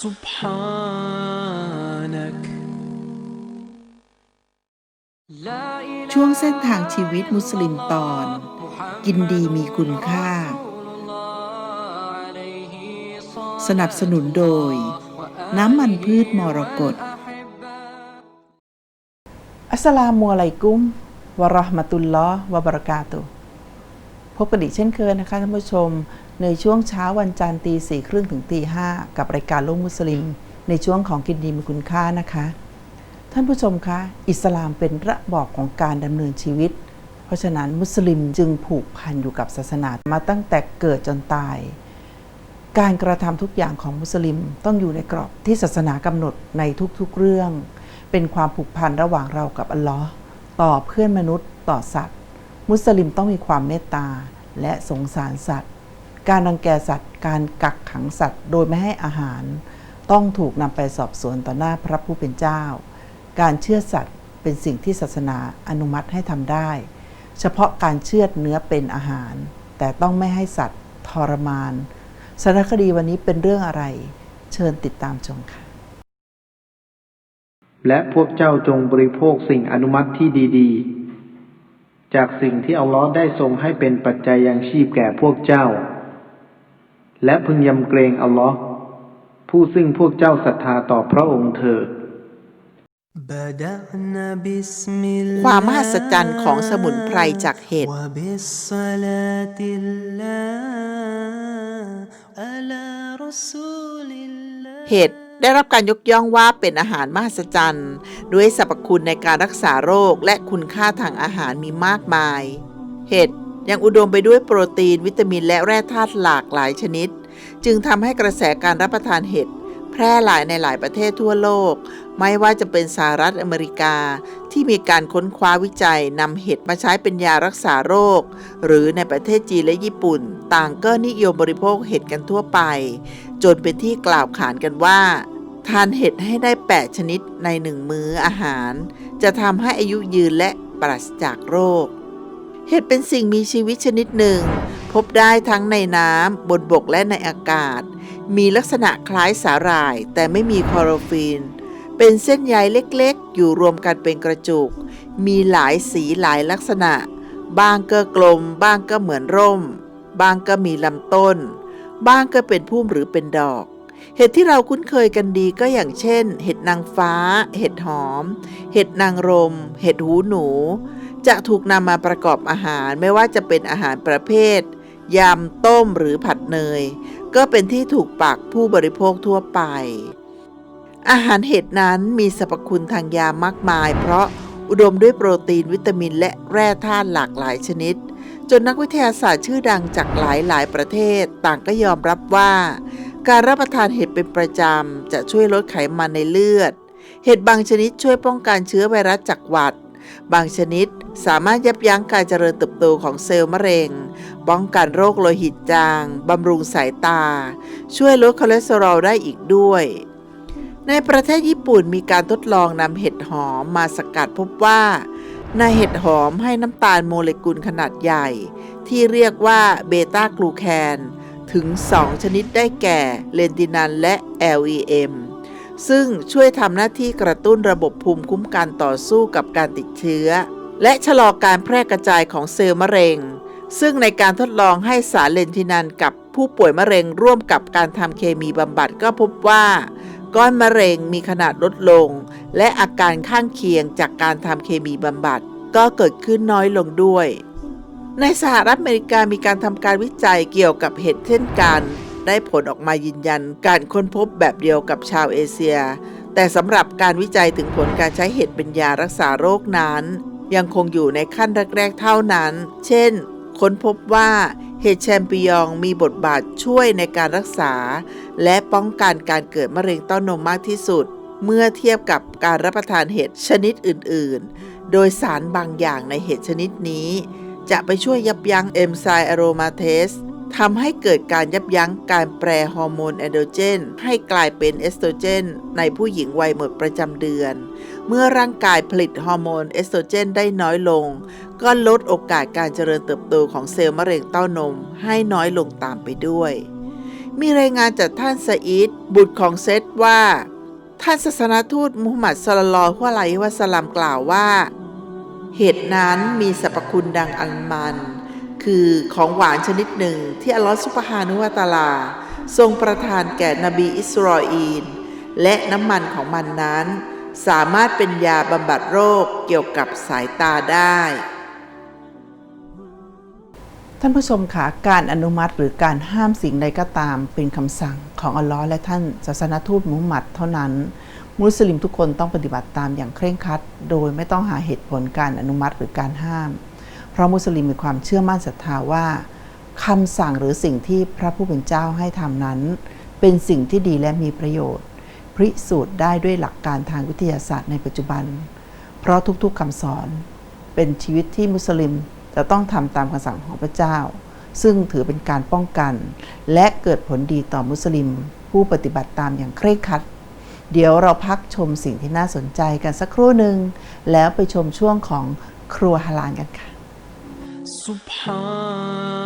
سبحانك ช่วงเส้นทางชีวิตมุสลิมตอน กินดีมีคุณค่า สนับสนุนโดย น้ำมันพืชมรกต อัสสลามุอะลัยกุม วะเราะห์มะตุลลอฮ์วะบะเราะกาตุฮ์พ บกันอีกเช่นเคยนะคะท่านผู้ชม ในช่วงเช้าวันจันทร์ตีสี่ครึ่งถึงตีห้ากับรายการโลกมุสลิม ในช่วงของกินดีมีคุณค่านะคะ ท่านผู้ชมคะ อิสลามเป็นระบอบของการดำเนินชีวิต เพราะฉะนั้นมุสลิมจึงผูกพันอยู่กับศาสนามาตั้งแต่เกิดจนตาย การกระทำทุกอย่างของมุสลิมต้องอยู่ในกรอบที่ศาสนากำหนดในทุกๆเรื่อง เป็นความผูกพันระหว่างเรากับอัลลอฮ์ต่อเพื่อนมนุษย์ต่อสัตว์ มุสลิมต้องมีความเมตตาและสงสารสัตว์ การรังแกสัตว์ การกักขังสัตว์ โดยไม่ให้อาหาร ต้องถูกนำไปสอบสวนต่อหน้าพระผู้เป็นเจ้า การเชื่อสัตว์เป็นสิ่งที่ศาสนาอนุมัติให้ทำได้ เฉพาะการเชือดเนื้อเป็นอาหาร แต่ต้องไม่ให้สัตว์ทรมานสารคดีวันนี้เป็นเรื่องอะไร เชิญติดตามชมค่ะ และพวกเจ้าจงบริโภคสิ่งอนุมัติที่ดี ๆ จากสิ่งที่อัลลอฮ์ได้ทรงให้เป็นปัจจัยยังชีพแก่พวกเจ้า และพึงยำเกรงอัลลอฮ์ผู้ซึ่งพวกเจ้าศรัทธาต่อพระองค์เถิดความมหัศจรรย์ของสมุนไพรจากเห็ดเห็ด ได้รับการยกย่องว่าเป็นอาหารมหัศจรรย์ ด้วยสรรพคุณในการรักษาโรคและคุณค่าทางอาหารมีมากมาย เห็ดยังอุดมไปด้วยโปรตีน วิตามินและแร่ธาตุหลากหลายชนิด จึงทำให้กระแสการรับประทานเห็ดแพร่หลายในหลายประเทศทั่วโลก ไม่ว่าจะเป็นสหรัฐอเมริกา ที่มีการค้นคว้าวิจัยนำเห็ดมาใช้เป็นยารักษาโรค หรือในประเทศจีนและญี่ปุ่น ต่างก็นิยมบริโภคเห็ดกันทั่วไป จนเป็นที่กล่าวขานกันว่า ทานเห็ดให้ได้ 8 ชนิดในหนึ่งมื้ออาหาร จะทำให้อายุยืนและปราศจากโรค เห็ดเป็นสิ่งมีชีวิตชนิดหนึ่ง พบได้ทั้งในน้ำบนบกและในอากาศ มีลักษณะคล้ายสาหร่าย แต่ไม่มีคลอโรฟิลเป็นเส้นใยเล็กๆ อยู่รวมกันเป็นกระจุก มีหลายสีหลายลักษณะ บางก็กลม บางก็เหมือนร่ม บางก็มีลำต้น บ้างก็เป็นพุ่มหรือเป็นดอก เห็ดที่เราคุ้นเคยกันดีก็อย่างเช่น เห็ดนางฟ้า เห็ดหอม เห็ดนางรม เห็ดหูหนู จะถูกนำมาประกอบอาหารไม่ว่าจะเป็นอาหารประเภทยำต้มหรือผัดเนย ก็เป็นที่ถูกปากผู้บริโภคทั่วไป อาหารเห็ดนั้นมีสรรพคุณทางยามากมาย เพราะอุดมด้วยโปรตีนวิตามินและแร่ธาตุหลากหลายชนิด จนนักวิทยาศาสตร์ชื่อดังจากหลายหลายประเทศต่างก็ยอมรับว่า การรับประทานเห็ดเป็นประจำ จะช่วยลดไขมันในเลือด เห็ดบางชนิดช่วยป้องกันเชื้อไวรัสจากหวัด บางชนิดสามารถยับยั้งการเจริญเติบโตของเซลล์มะเร็ง ป้องกันโรคโลหิตจาง บำรุงสายตา ช่วยลดคอเลสเตอรอลได้อีกด้วยในประเทศญี่ปุ่นมีการทดลองนำเห็ดหอมมาสกัดพบว่า ในเห็ดหอมให้น้ำตาลโมเลกุลขนาดใหญ่ ที่เรียกว่าเบต้ากลูแคนถึง 2 ชนิดได้แก่เลนตินันและ LEM ซึ่งช่วยทำหน้าที่กระตุ้นระบบภูมิคุ้มกันต่อสู้กับการติดเชื้อ และชะลอการแพร่กระจายของเซลล์มะเร็ง ซึ่งในการทดลองให้สารเลนทินันกับผู้ป่วยมะเร็งร่วมกับการทำเคมีบำบัดก็พบว่า ก้อนมะเร็งมีขนาดลดลง และอาการข้างเคียงจากการทำเคมีบำบัด ก็เกิดขึ้นน้อยลงด้วย ในสหรัฐอเมริกามีการทำการวิจัยเกี่ยวกับเห็ดเช่นกัน ได้ผลออกมายืนยันการค้นพบแบบเดียวกับชาวเอเชีย แต่สำหรับการวิจัยถึงผลการใช้เห็ดเป็นยารักษาโรคนั้น ยังคงอยู่ในขั้นแรกๆเท่านั้น เช่น ค้นพบว่าเห็ดแชมปิญองมีบทบาทช่วยในการรักษา และป้องกันการเกิดมะเร็งเต้านมมากที่สุด เมื่อเทียบกับการรับประทานเห็ดชนิดอื่น ๆ โดยสารบางอย่างในเห็ดชนิดนี้ จะไปช่วยยับยั้งเอนไซม์อะโรมาเทสทำให้เกิดการยับยั้งการแปรฮอร์โมนแอนโดรเจน ให้กลายเป็นเอสโตรเจน ในผู้หญิงวัยหมดประจำเดือน เมื่อร่างกายผลิตฮอร์โมนเอสโตรเจนได้น้อยลง ก็ลดโอกาสการเจริญเติบโตของเซลล์มะเร็งเต้านม ให้น้อยลงตามไปด้วย มีรายงานจากท่านซะอีดบุตรของเซตว่า ท่านศาสนทูตมุฮัมหมัดสลลัลลอฮุอะลัยฮิวะสลลัมกล่าวว่า เห็ดนั้นมีสรรพคุณดังอันมัน คือของหวานชนิดหนึ่งที่อัลลอฮฺซุบฮานุวะตาลา ทรงประทานแก่นบีอิสราเอลและน้ำมันของมันนั้น สามารถเป็นยาบำบัดโรคเกี่ยวกับสายตาได้ ท่านผู้ชมคะการอนุมัติหรือการห้ามสิ่งใดก็ตามเป็นคำสั่งของอัลลอฮ์และท่านศาสนทูตมุฮัมมัดเท่านั้น มุสลิมทุกคนต้องปฏิบัติตามอย่างเคร่งครัด โดยไม่ต้องหาเหตุผลการอนุมัติหรือการห้าม เพราะมุสลิมมีความเชื่อมั่นศรัทธาว่าคำสั่งหรือสิ่งที่พระผู้เป็นเจ้าให้ทำนั้น เป็นสิ่งที่ดีและมีประโยชน์ พิสูจน์ได้ด้วยหลักการทางวิทยาศาสตร์ในปัจจุบัน เพราะทุกๆคำสอน เป็นชีวิตที่มุสลิม จะต้องทำตามคำสั่งของพระเจ้า ซึ่งถือเป็นการป้องกัน และเกิดผลดีต่อมุสลิม ผู้ปฏิบัติตามอย่างเคร่งครัด เดี๋ยวเราพักชมสิ่งที่น่าสนใจกันสักครู่หนึ่ง แล้วไปชมช่วงของครัวฮาลานกันค่ะ سبحان